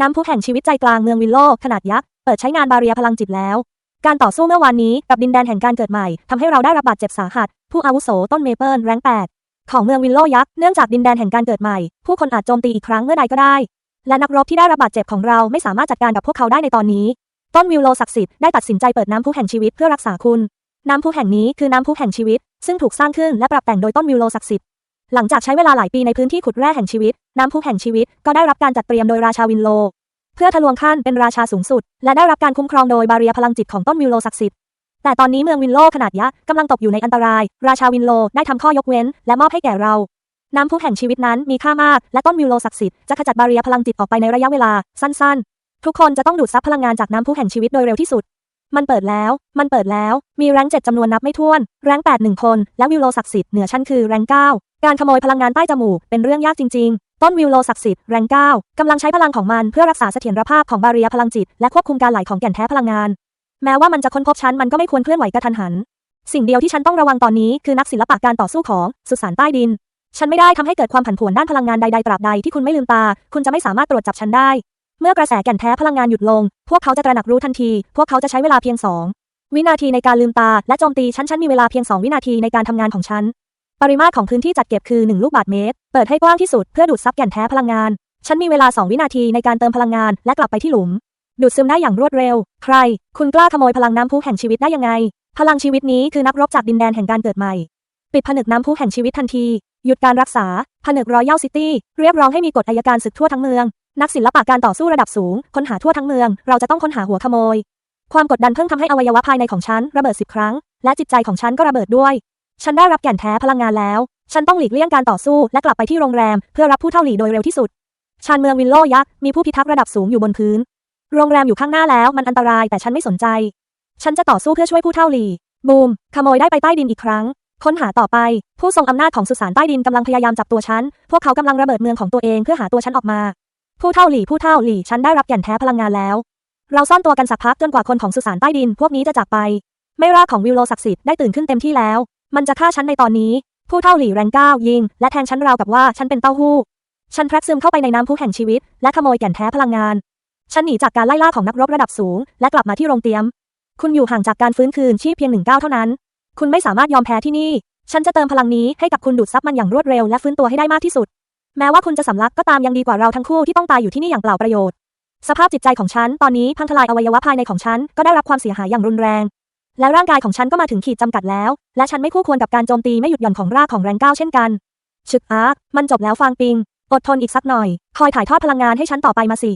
น้ำพุแห่งชีวิตใจกลางเมืองวิลโลขนาดยักษ์ เปิดใช้งานบาเรียพลังจิตแล้ว การต่อสู้เมื่อวานนี้กับดินแดนแห่งการเกิดใหม่ทำให้เราได้รับบาดเจ็บสาหัส ผู้อาวุโสต้นเมเปิลแรงแปดของเมืองวิลโลยักษ์เนื่องจากดินแดนแห่งการเกิดใหม่ ผู้คนอาจโจมตีอีกครั้งเมื่อใดก็ได้ และนักรบที่ได้รับบาดเจ็บของเราไม่สามารถจัดการกับพวกเขาได้ในตอนนี้ ต้นวิลโลศักดิ์สิทธิ์ได้ตัดสินใจเปิดน้ำพุแห่งชีวิตเพื่อรักษาคุณ น้ำพุแห่งนี้คือน้ำพุแห่งชีวิต ซึ่งถูกสร้างขึ้นและปรับแต่งโดยต้นวิลโลศักดิ์สิทธิ์ หลังจากใช้เวลาหลายปีในพื้นที่ขุดแร่แห่งชีวิต น้ำพุแห่งชีวิตก็ได้รับการจัดเตรียมโดยราชาวินโล เพื่อทะลวงขั้นเป็นราชาสูงสุด และได้รับการคุ้มครองโดยบาเรียพลังจิตของต้นวิโลศักดิ์สิทธิ์แต่ตอนนี้เมืองวินโลขนาดยักษ์กำลังตกอยู่ในอันตราย ราชาวินโลได้ทำข้อยกเว้น และมอบให้แก่เรา น้ำพุแห่งชีวิตนั้นมีค่ามาก และต้นวิโลศักดิ์สิทธิ์จะขจัดบาเรียพลังจิตออกไปในระยะเวลา สั้นๆ ทุกคนจะต้องดูดซับพลังงานจากน้ำพุแห่งชีวิตโดยเร็วที่สุด มันเปิดแล้ว มันเปิดแล้ว มีแรงเจ็ดจำนวนนับไม่ถ้วน แรงแปดหนึ่งคน และวิวโลศักดิ์สิทธิ์เหนือชั้นคือแรงเก้าการขโมยพลังงานใต้จมูกเป็นเรื่องยากจริง ๆ ต้นวิวโลศักดิ์สิทธิ์แรงเก้ากำลังใช้พลังของมันเพื่อรักษาเสถียรภาพของบาเรียพลังจิต และควบคุมการไหลของแก่นแท้พลังงาน แม้ว่ามันจะค้นพบฉันมันก็ไม่ควรเคลื่อนไหวกระทันหัน สิ่งเดียวที่ฉันต้องระวังตอนนี้คือนักศิลปะการต่อสู้ของสุสานใต้ดิน ฉันไม่ได้ทำให้เกิดความผันผวนด้านพลังงานใดๆตราบใดที่คุณไม่ลืมตา คุณจะไม่สามารถตรวจจับฉันได้ มื่อกระแสแก่นแท้พลังงานหยุดลง พวกเขาจะตระหนักรู้ทันที พวกเขาจะใช้เวลาเพียงสองวินาทีในการลืมตา และโจมตีฉันฉันมีเวลาเพียงสองวินาทีในการทำงานของฉัน ปริมาตรของพื้นที่จัดเก็บคือ1ลูกบาศก์เมตร เปิดให้กว้างที่สุดเพื่อดูดซับแก่นแท้พลังงาน ฉันมีเวลา2วินาทีในการเติมพลังงาน และกลับไปที่หลุม ดูดซึมได้อย่างรวดเร็ว ใคร คุณกล้าขโมยพลังน้ำพุแห่งชีวิตได้ยังไง พลังชีวิตนี้คือนักรบจากดินแดนแห่งการเกิดใหม่ ปิดผนึกน้ำพุแห่งชีวิตทันที หยุดการรักษา ผนึกรอยัลซิตี้ เรียกร้องให้มีกฎอัยการศึกทั่วทั้งเมือง นักศิลปะการต่อสู้ระดับสูง ค้นหาทั่วทั้งเมือง เราจะต้องค้นหาหัวขโมย ความกดดันเพิ่งทำให้อวัยวะภายในของฉันระเบิดสิบครั้ง และจิตใจของฉันก็ระเบิดด้วย ฉันได้รับแก่นแท้พลังงานแล้ว ฉันต้องหลีกเลี่ยงการต่อสู้และกลับไปที่โรงแรม เพื่อรับผู้เท่าหลีโดยเร็วที่สุด ชานเมืองวินโลยักษ์มีผู้พิทักษ์ระดับสูงอยู่บนพื้น โรงแรมอยู่ข้างหน้าแล้วมันอันตรายแต่ฉันไม่สนใจ ฉันจะต่อสู้เพื่อช่วยผู้เท่าหลีบูม ขโมยได้ไปใต้ดินอีกครั้ง ค้นหาต่อไป ผู้ทรงอำนาจของสุสานใต้ดินกำลังพยายามจับตัวฉัน พวกเขากำลังระเบิดเมืองของตัวเองเพื่อหาตัวฉันออกมา ผู้เท่าหลี่ผู้เท่าหลี่ฉันได้รับแก่นแท้พลังงานแล้ว เราซ่อนตัวกันสักพักจนกว่าคนของสุสานใต้ดิน พวกนี้จะจากไป ไม่รากของวิวโลศักดิ์สิทธิ์ได้ตื่นขึ้นเต็มที่แล้ว มันจะฆ่าฉันในตอนนี้ ผู้เท่าหลี่แรงก้าวยิง และแทงฉันราวกับว่าฉันเป็นเต้าหู้ ฉันแทรกซึมเข้าไปในน้ำพุแห่งชีวิต และขโมยแก่นแท้พลังงาน ฉันหนีจากการไล่ล่าของนักรบระดับสูง และกลับมาที่โรงเตรียม คุณอยู่ห่างจากการฟื้นคืนชีพเพียงหนึ่งก้าวเท่านั้น คุณไม่สามารถยอมแพ้ที่นี่ ฉันจะเติมพลังนี้ให้กับคุณดูดซับมันอย่างรวดเร็วและฟื้นตัวให้ได้มากที่สุด แม้ว่าคุณจะสำลักก็ตามยังดีกว่าเราทั้งคู่ที่ต้องตายอยู่ที่นี่อย่างเปล่าประโยชน์ สภาพจิตใจของฉันตอนนี้พังทลายอวัยวะภายในของฉันก็ได้รับความเสียหายอย่างรุนแรง และร่างกายของฉันก็มาถึงขีดจำกัดแล้ว และฉันไม่คู่ควรกับการโจมตีไม่หยุดหย่อนของรากของแรงก้าวเช่นกันชึกอาร์มันจบแล้วฟางปิง อดทนอีกสักหน่อย คอยถ่ายทอดพลังงานให้ฉันต่อไปมาสิ